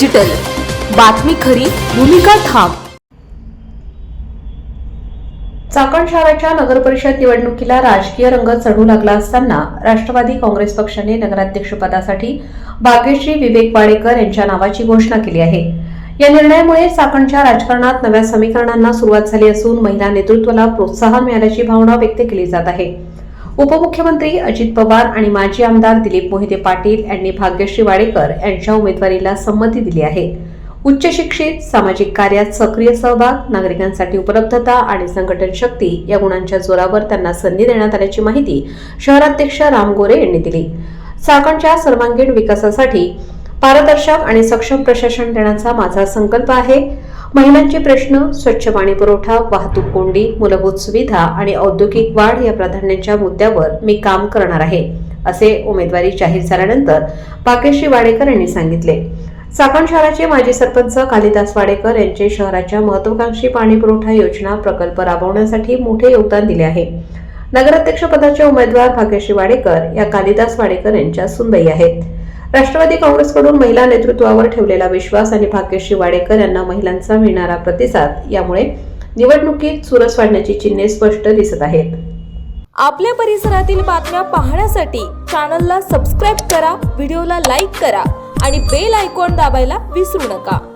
Digital बातमी खरी भूमिका ठाम. चाकण शहराच्या नगरपरिषद निवडणुकीला राजकीय रंग चढू लागला असताना राष्ट्रवादी काँग्रेस पक्षाने नगराध्यक्षपदासाठी भाग्यश्री विवेक वाडेकर यांच्या नावाची घोषणा केली आहे. या निर्णयामुळे चाकणच्या राजकारणात नव्या समीकरणांना सुरुवात झाली असून महिला नेतृत्वाला प्रोत्साहन मिळाल्याची भावना व्यक्त केली जात आहे. उपमुख्यमंत्री अजित पवार आणि माजी आमदार दिलीप मोहिते पाटील यांनी भाग्यश्री वाडेकर यांच्या उमेदवारीला संमती दिली आहे. उच्च शिक्षित सामाजिक कार्यात सक्रिय सहभाग नागरिकांसाठी उपलब्धता आणि संघटन शक्ती या गुणांच्या जोरावर त्यांना संधी देण्यात आल्याची माहिती शहराध्यक्ष राम गोरे यांनी दिली. चाकणच्या सर्वांगीण विकासासाठी पारदर्शक आणि सक्षम प्रशासन देण्याचा माझा संकल्प आहे. महिलांचे प्रश्न स्वच्छ पाणी पुरवठा वाहतूक कोंडी मूलभूत सुविधा आणि औद्योगिक वाढ या प्राधान्याच्या मुद्द्यावर मी काम करणार आहे असे उमेदवारी जाहीर झाल्यानंतर भाग्यश्री वाडेकर यांनी सांगितले. चाकण शहराचे माजी सरपंच कालिदास वाडेकर यांचे शहराच्या महत्वाकांक्षी पाणी पुरवठा योजना प्रकल्प राबवण्यासाठी मोठे योगदान दिले आहे. नगराध्यक्षपदाचे उमेदवार भाग्यश्री वाडेकर या कालिदास वाडेकर यांच्या सुनबाई आहेत. राष्ट्रवादी काँग्रेसकडून महिला नेतृत्वावर ठेवलेला विश्वास आणि भाग्यश्री वाडेकर यांना महिलांचा मिळणारा प्रतिसाद यामुळे निवडणुकीत चुरस वाढण्याची चिन्हे स्पष्ट दिसत आहेत. आपल्या परिसरातील बातम्या पाहण्यासाठी चॅनलला सबस्क्राईब करा व्हिडिओला लाईक करा आणि बेल आयकॉन दाबायला विसरू नका.